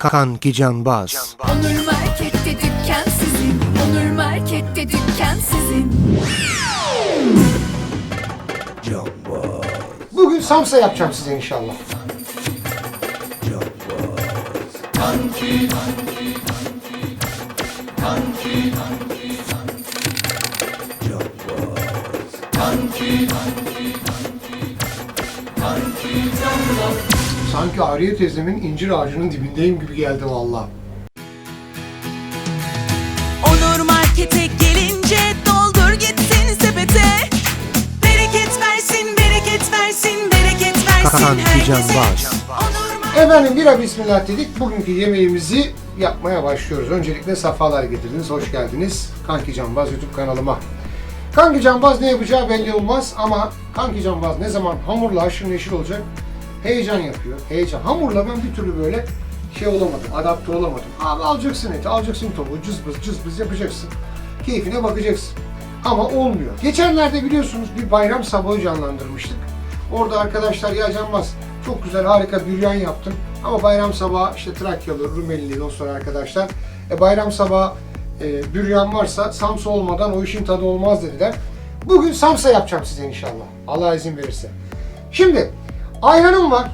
Kanki Canbaz. Onur Market'te dükkan sizin. Onur Market'te dükkan sizin. Bugün samsa yapacağım size inşallah. Sanki Ariye teyzemin incir ağacının dibindeyim gibi geldi vallahi. Onur Market'e gelince doldur gitsin sepete. Bereket versin, bereket versin, bereket versin Kanki herkese. Canbaz. Onur Market Efendim bira bismillah dedik. Bugünkü yemeğimizi yapmaya başlıyoruz. Öncelikle safalar getirdiniz. Hoş geldiniz. Kanki Canbaz YouTube kanalıma. Kanki Canbaz ne yapacağı belli olmaz ama Kanki Canbaz ne zaman hamurla aşırı neşir olacak heyecan yapıyor. Heyecan. Hamurla ben bir türlü böyle şey olamadım, adapte olamadım. Abi alacaksın eti, alacaksın tavuğu, cızbız cızbız yapacaksın. Keyfine bakacaksın. Ama olmuyor. Geçenlerde biliyorsunuz bir bayram sabahı canlandırmıştık. Orada arkadaşlar ya Canbaz çok güzel harika büryan yaptın. Ama bayram sabahı işte Trakyalı, Rumelili dostlar arkadaşlar. E, bayram sabahı e, büryan varsa samsa olmadan o işin tadı olmaz dediler. Bugün samsa yapacağım size inşallah. Allah izin verirse. Şimdi ayranım var.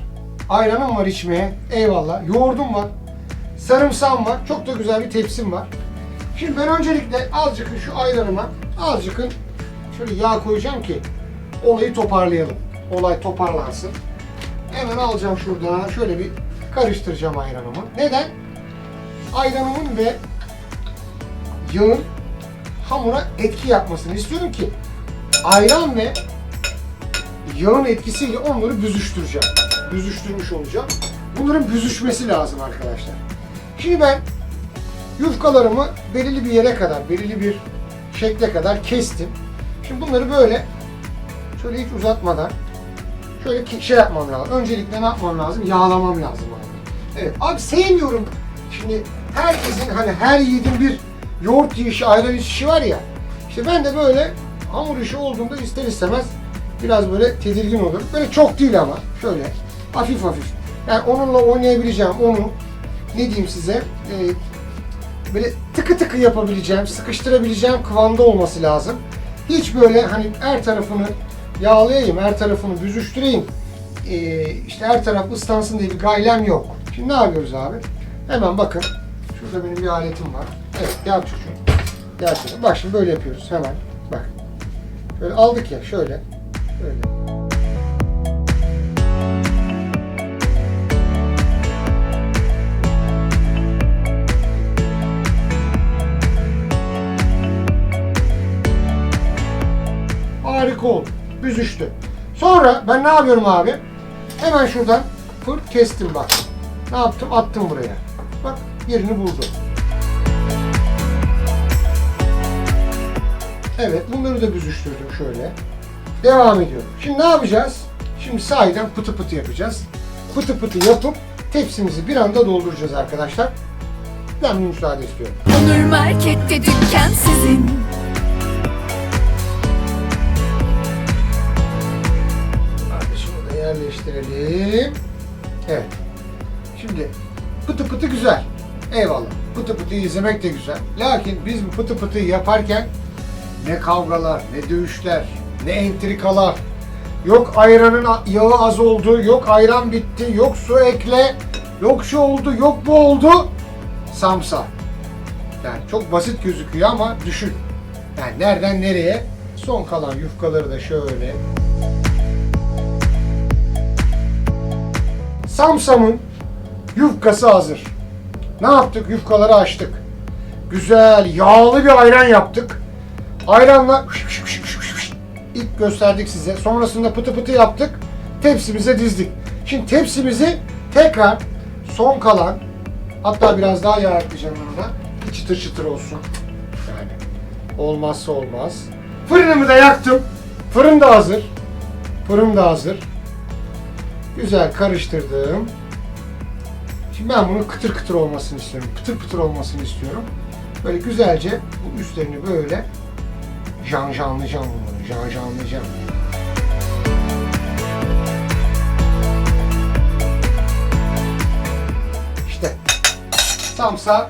Ayranım var içmeye. Eyvallah. Yoğurdum var. Sarımsağım var. Çok da güzel bir tepsim var. Şimdi ben öncelikle azıcık şu ayranıma azıcık şöyle yağ koyacağım ki olayı toparlayalım. Olay toparlansın. Hemen alacağım şuradan şöyle bir karıştıracağım ayranımı. Neden? Ayranımın ve yağın hamura etki yapmasını istiyorum ki ayran ve yağın etkisiyle onları büzüştüreceğim. Büzüştürmüş olacağım. Bunların büzüşmesi lazım arkadaşlar. Şimdi ben yufkalarımı belirli bir yere kadar, belirli bir şekle kadar kestim. Şimdi bunları böyle şöyle hiç uzatmadan şöyle şey yapmam lazım. Öncelikle ne yapmam lazım? Yağlamam lazım abi. Evet. Abi sevmiyorum. Şimdi herkesin hani her yiğidin bir yoğurt yiyişi, ayran içişi var ya. İşte ben de böyle hamur işi olduğunda ister istemez biraz böyle tedirgin olurum. Böyle çok değil ama şöyle hafif hafif. Yani onunla oynayabileceğim, onu ne diyeyim size e, böyle tıkı tıkı yapabileceğim, sıkıştırabileceğim kıvamda olması lazım. Hiç böyle hani her tarafını yağlayayım, her tarafını büzüştüreyim, ee, işte her taraf ıslansın diye bir gaylem yok. Şimdi ne yapıyoruz abi? Hemen bakın, şurada benim bir aletim var. Evet, gel çocuğum. Gel çocuğum. Bak şimdi böyle yapıyoruz hemen. Bak. Şöyle aldık ya, şöyle. Şöyle. Harika oldu. Büzüştü. Sonra ben ne yapıyorum abi? Hemen şuradan fırt kestim bak. Ne yaptım? Attım buraya. Bak yerini buldu. Evet bunları da büzüştürdüm şöyle. Devam ediyorum. Şimdi ne yapacağız? Şimdi sahiden pıtı pıtı yapacağız. Pıtı pıtı yapıp tepsimizi bir anda dolduracağız arkadaşlar. Ben bir müsaade istiyorum. Onur Market'te dükkan sizin. Hadi şunu da yerleştirelim. Evet. Şimdi pıtı pıtı güzel. Eyvallah. Pıtı pıtı izlemek de güzel. Lakin biz bu pıtı pıtı yaparken ne kavgalar, ne dövüşler, ne entrikalar. Yok ayranın yağı az oldu, yok ayran bitti, yok su ekle, yok şu oldu, yok bu oldu. Samsa. Yani çok basit gözüküyor ama düşün. Yani nereden nereye? Son kalan yufkaları da şöyle Samsam'ın yufkası hazır. Ne yaptık? Yufkaları açtık. Güzel, yağlı bir ayran yaptık. Ayranla ilk gösterdik size. Sonrasında pıtı pıtı yaptık. Tepsimize dizdik. Şimdi tepsimizi tekrar son kalan hatta biraz daha yağ ekleyeceğim. Bir çıtır çıtır olsun. Yani olmazsa olmaz. Fırınımı da yaktım. Fırın da hazır. Fırın da hazır. Güzel karıştırdım. Şimdi ben bunun kıtır kıtır olmasını istiyorum. Pıtır pıtır olmasını istiyorum. Böyle güzelce bu üstlerini böyle jan janlayacağım bunları. Jan janlayacağım. İşte Samsa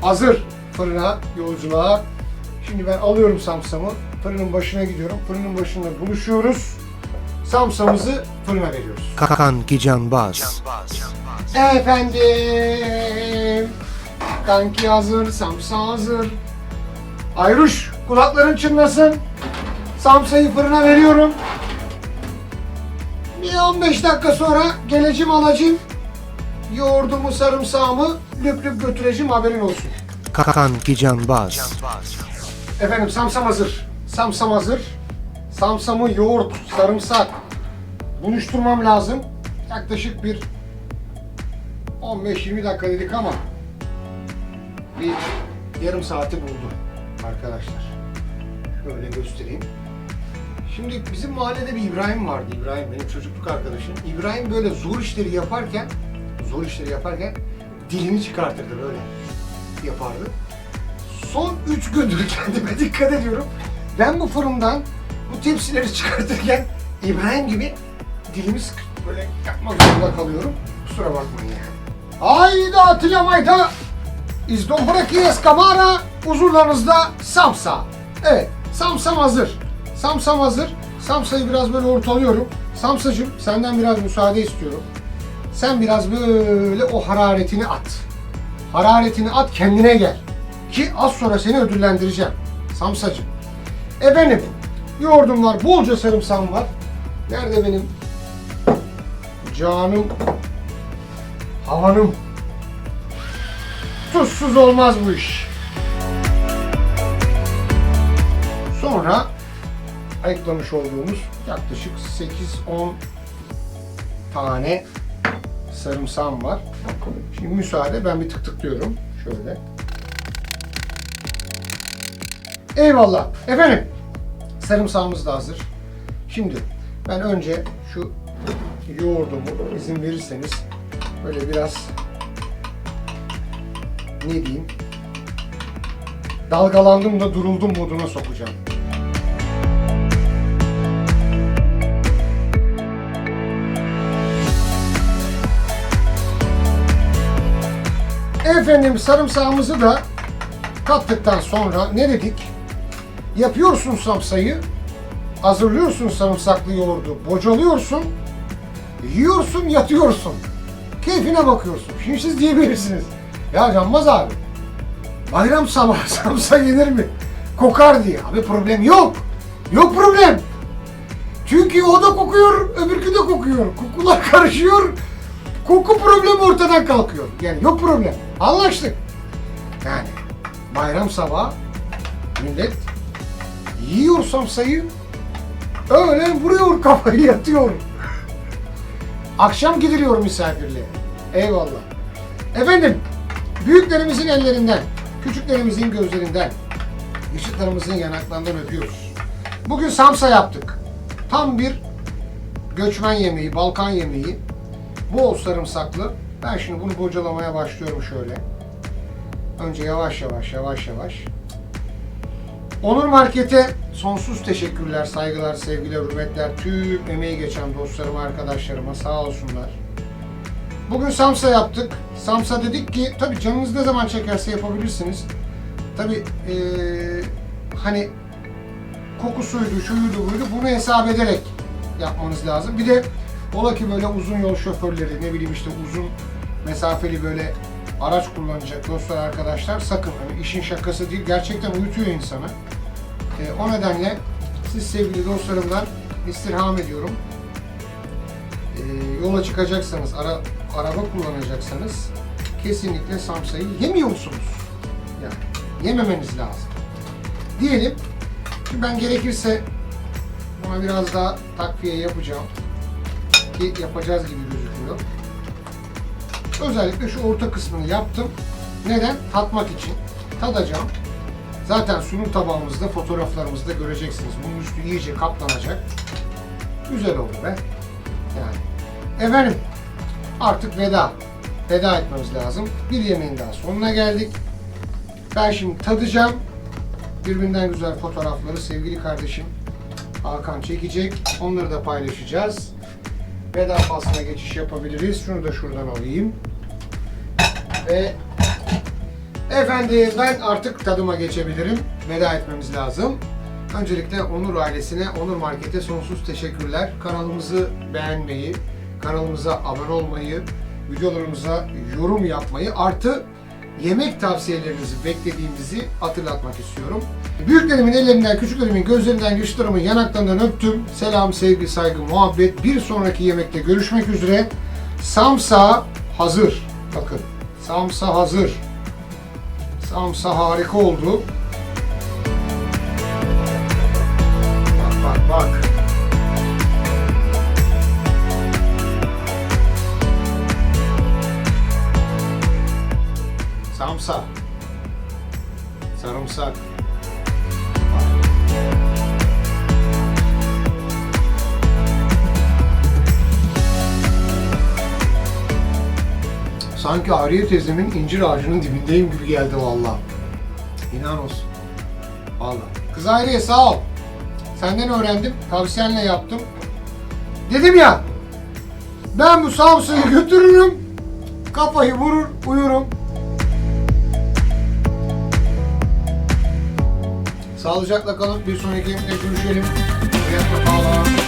hazır fırına, yolculuğa. Şimdi ben alıyorum samsamı, fırının başına gidiyorum. Fırının başında buluşuyoruz. Samsamızı fırına veriyoruz. Kanki Canbaz. Efendim. Kanki hazır, samsa hazır. Ayruş, kulakların çınlasın. Samsayı fırına veriyorum. Bir 15 dakika sonra geleceğim alacağım. Yoğurdumu, sarımsağımı lüp lüp götüreceğim haberin olsun. Kanki Canbaz. Efendim samsam hazır. Samsam hazır. Samsamı yoğurt, sarımsak buluşturmam lazım. Yaklaşık bir 15-20 dakika dedik ama bir yarım saati buldu arkadaşlar. Şöyle göstereyim. Şimdi bizim mahallede bir İbrahim vardı. İbrahim benim çocukluk arkadaşım. İbrahim böyle zor işleri yaparken zor işleri yaparken dilini çıkartırdı böyle yapardı son 3 gündür kendime dikkat ediyorum. Ben bu fırından bu tepsileri çıkartırken İbrahim gibi dilimi sıkı böyle yapmak zorunda kalıyorum. Kusura bakmayın yani. Hayda Atilla Mayda! İzdon bırakıyız kamera. Huzurlarınızda Samsa. Evet, Samsam hazır. Samsam hazır. Samsa'yı biraz böyle ortalıyorum. Samsacığım senden biraz müsaade istiyorum. Sen biraz böyle o hararetini at. Hararetini at kendine gel. Ki az sonra seni ödüllendireceğim. Samsacığım. Efendim, yoğurdum var, bolca sarımsağım var. Nerede benim canım, havanım? Tuzsuz olmaz bu iş. Sonra ayıklamış olduğumuz yaklaşık 8-10 tane sarımsağım var. Şimdi müsaade ben bir tık tıklıyorum. Şöyle. Eyvallah. Efendim, sarımsağımız da hazır. Şimdi ben önce şu yoğurdumu izin verirseniz böyle biraz ne diyeyim dalgalandım da duruldum moduna sokacağım. Efendim sarımsağımızı da kattıktan sonra ne dedik? Yapıyorsun samsayı, hazırlıyorsun sarımsaklı yoğurdu, bocalıyorsun, yiyorsun, yatıyorsun. Keyfine bakıyorsun. Şimdi siz diyebilirsiniz. Ya Canmaz abi, bayram sabahı samsa yenir mi? Kokar diye. Abi problem yok. Yok problem. Çünkü o da kokuyor, öbürkü de kokuyor. Kokular karışıyor. Koku problemi ortadan kalkıyor. Yani yok problem. Anlaştık. Yani bayram sabahı millet yiyor samsayı öyle vuruyor kafayı yatıyor. Akşam gidiliyor misafirliğe. Eyvallah. Efendim, büyüklerimizin ellerinden, küçüklerimizin gözlerinden, yaşıtlarımızın yanaklarından öpüyoruz. Bugün samsa yaptık. Tam bir göçmen yemeği, Balkan yemeği. Bol sarımsaklı. Ben şimdi bunu bocalamaya başlıyorum şöyle. Önce yavaş yavaş, yavaş yavaş. Onur Market'e sonsuz teşekkürler, saygılar, sevgiler, hürmetler. Tüm emeği geçen dostlarıma, arkadaşlarıma sağ olsunlar. Bugün Samsa yaptık. Samsa dedik ki, tabii canınız ne zaman çekerse yapabilirsiniz. Tabii eee, hani kokusuydu, şuydu, buydu bunu hesap ederek yapmanız lazım. Bir de ola ki böyle uzun yol şoförleri, ne bileyim işte uzun mesafeli böyle araç kullanacak dostlar, arkadaşlar sakın. Hani işin şakası değil, gerçekten uyutuyor insanı. Ee, o nedenle siz sevgili dostlarımdan istirham ediyorum. Ee, yola çıkacaksanız, ara, araba kullanacaksanız kesinlikle samsayı yemiyor musunuz? Yani yememeniz lazım. Diyelim ki ben gerekirse buna biraz daha takviye yapacağım. Ki yapacağız gibi gözüküyor. Özellikle şu orta kısmını yaptım. Neden? Tatmak için. Tadacağım. Zaten sunum tabağımızda, fotoğraflarımızda göreceksiniz. Bunun üstü iyice kaplanacak. Güzel oldu be. Yani. Efendim, artık veda. Veda etmemiz lazım. Bir yemeğin daha sonuna geldik. Ben şimdi tadacağım. Birbirinden güzel fotoğrafları sevgili kardeşim Hakan çekecek. Onları da paylaşacağız. Veda faslına geçiş yapabiliriz. Şunu da şuradan alayım. Ve efendim ben artık tadıma geçebilirim. Veda etmemiz lazım. Öncelikle Onur ailesine, Onur Market'e sonsuz teşekkürler. Kanalımızı beğenmeyi, kanalımıza abone olmayı, videolarımıza yorum yapmayı artı yemek tavsiyelerinizi beklediğimizi hatırlatmak istiyorum. Büyüklerimin ellerinden, küçüklerimin gözlerinden, güçlerimin yanaklarından öptüm. Selam, sevgi, saygı, muhabbet. Bir sonraki yemekte görüşmek üzere. Samsa hazır. Bakın, samsa hazır. Samsa harika oldu. Sarımsak. Sanki Ariye teyzemin incir ağacının dibindeyim gibi geldi valla. İnan olsun. Valla. Kız Hayriye sağ ol. Senden öğrendim. Tavsiyenle yaptım. Dedim ya. Ben bu Samsun'u götürürüm. Kafayı vurur, uyurum. Sağlıcakla kalın. Bir sonraki yemekte görüşelim. Hayatla bağlan.